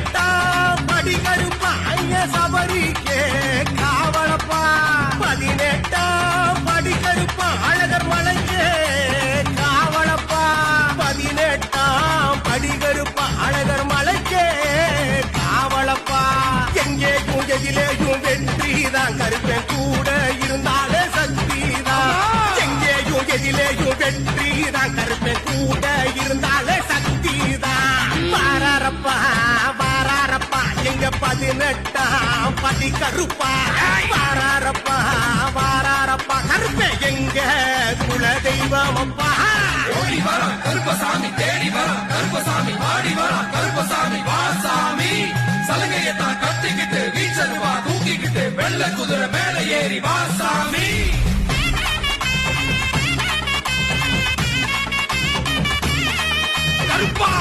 கேட்டா படி கருப்பா ஐய சபரிக்கே காவலப்பா பதினெட்டா படி கருப்பா அழகர் வழங்கே காவலப்பா பதினெட்டாம் படி கருப்பா அழகர் மலைக்கே காவலப்பா எங்கேயும் எதிலேயும் வெற்றிதான் கருப்பேன் கூட. பதினெட்டாம் பதி கருப்பா. வாராரப்பா வாராரப்பா. கருப்பே! எங்க குல தெய்வம் அப்பா ஓடி வரா கருப்பசாமி தேடி வரா கருப்பசாமி பாடி வரா கருப்பசாமி வாசாமி. சலுகையை தான் கத்திக்கிட்டு வீச்சருவா தூக்கிக்கிட்டு வெள்ள குதிரை மேல ஏறி வாசாமி. கருப்பா!